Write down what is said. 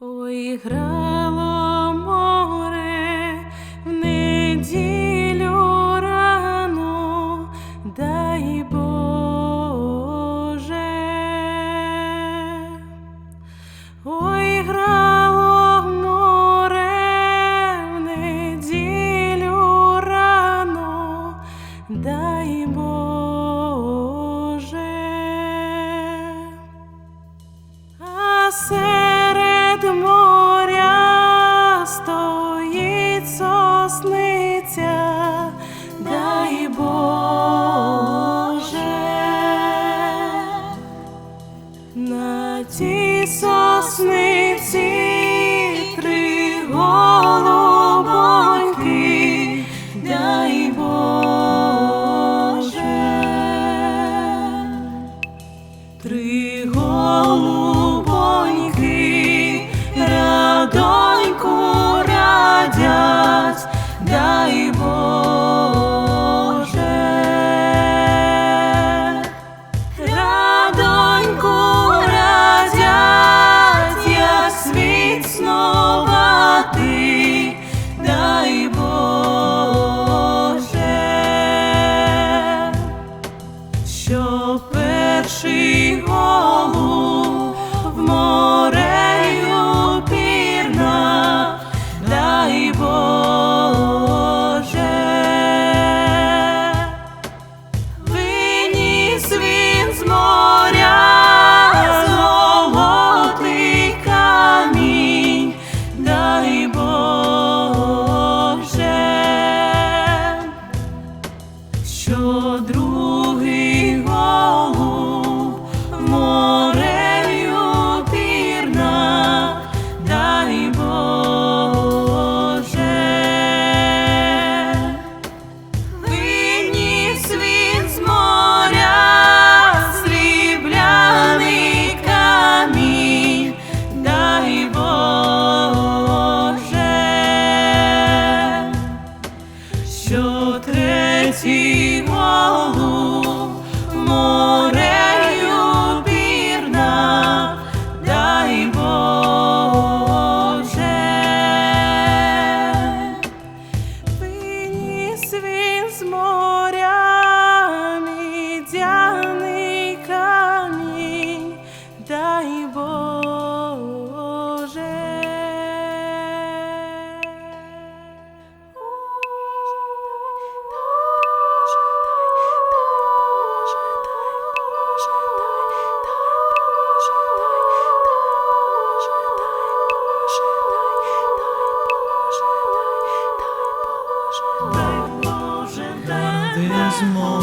Ой, грало море в неділю рано, дай Боже. Ой, грало море в неділю рано, дай Боже. А Моря стоїть сосниця, дай Боже, на цій сосниці три голубоньки, дай Боже, три голубоньки. mesmo.